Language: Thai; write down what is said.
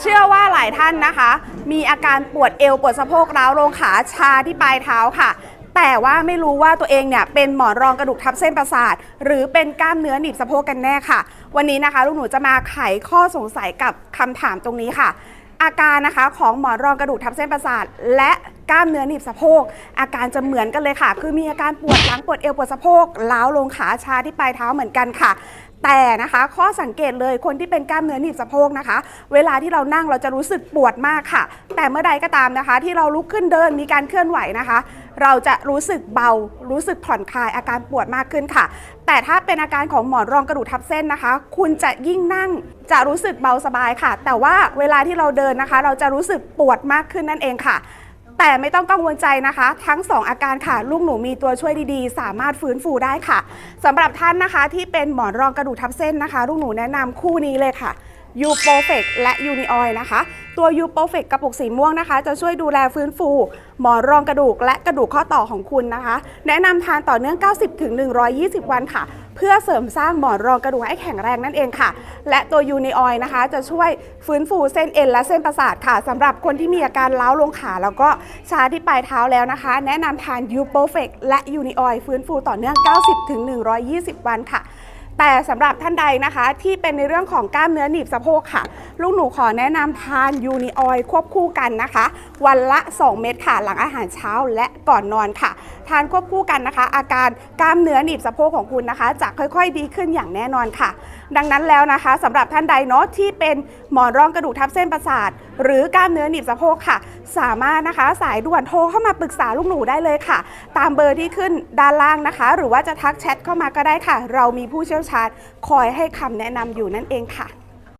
เชื่อว่าหลายท่านนะคะ มีอาการปวดเอวปวดสะโพกร้าวลงขาชาที่ปลายเท้าค่ะ แต่ว่าไม่รู้ว่าตัวเองเนี่ยเป็นหมอนรองกระดูกทับเส้นประสาท หรือเป็นกล้ามเนื้อหนีบสะโพกกันแน่ค่ะ วันนี้นะคะ ลูกหนูจะมาไขข้อสงสัยกับคำถามตรงนี้ค่ะอาการนะคะของหมอนรองกระดูกทับเส้นประสาท และกล้ามเนื้อหนีบสะโพก อาการจะเหมือนกันเลยค่ะ คือมีอาการปวดหลังปวดเอวปวดสะโพกล้าวลงขาชาที่ปลายเท้าเหมือนกันค่ะ แต่นะคะ ข้อสังเกตเลยคนที่เป็นกล้ามเนื้อหนีบสะโพกนะคะ เวลาที่เรานั่งเราจะรู้สึกปวดมากค่ะ แต่เมื่อใดก็ตามนะคะ ที่เราลุกขึ้นเดินมีการเคลื่อนไหวนะคะ เราจะรู้สึกเบา รู้สึกผ่อนคลายอาการปวดมากขึ้นค่ะ แต่ถ้าเป็นอาการของหมอนรองกระดูกทับเส้นนะคะ คุณจะยิ่งนั่งจะรู้สึกเบาสบายค่ะ แต่ว่าเวลาที่เราเดินนะคะ เราจะรู้สึกปวดมากขึ้นนั่นเองค่ะ แต่ไม่ต้องกังวลใจนะคะ ทั้ง 2 อาการค่ะ ลูกหนูมีตัวช่วยดีๆ สามารถฟื้นฟูได้ค่ะสำหรับท่านนะคะที่เป็นหมอนรองกระดูกทับเส้นนะคะ ลูกหนูแนะนำคู่นี้เลยค่ะ u p o f e c และ Unioil นะคะ ตัว u p o f e c กกระปุกสีม่วงนะคะ จะช่วยดูแลฟื้นฟู หมอนรองกระดูกและกระดูกข้อต่อของคุณนะคะ แนะนำทานต่อเนื่อง 90-120 วันค่ะ เพื่อเสริมสร้างหมอนรองกระดูกให้แข็งแรงนั่นเองค่ะ และตัว Unioil นะคะ จะช่วยฟื้นฟูเส้นเอ็นและเส้นประสาทค่ะสำหรับคนที่มีอาการล้าลงขาแล้วก็ชาที่ปลายเท้าแล้วนะคะ แนะนำทาน u p o f e c และ Unioil ฟื้นฟูต่อเนื่อง 90-120 วันค่ะ แต่สำหรับท่านใดนะคะที่เป็นในเรื่องของกล้ามเนื้อหนีบสะโพกค่ะ ลูกหนูขอแนะนำทานยูนิออยควบคู่กันนะคะ วันละ 2 เม็ดค่ะ หลังอาหารเช้าและก่อนนอนค่ะ ทานควบคู่กันนะคะ อาการกล้ามเนื้อหนีบสะโพกของคุณนะคะ จะค่อยๆดีขึ้นอย่างแน่นอนค่ะ ดังนั้นแล้วนะคะสำหรับท่านใดเนาะที่เป็นหมอนรองกระดูกทับเส้นประสาท หรือกล้ามเนื้อหนีบสะโพกค่ะ สามารถนะคะสายด่วนโทรเข้ามาปรึกษาลูกหนูได้เลยค่ะ ตามเบอร์ที่ขึ้นด้านล่างนะคะ หรือว่าจะทักแชทเข้ามาก็ได้ค่ะ เรามีผู้เชี่ยวชาญชาญ คอยให้คำแนะนำอยู่นั่นเองค่ะ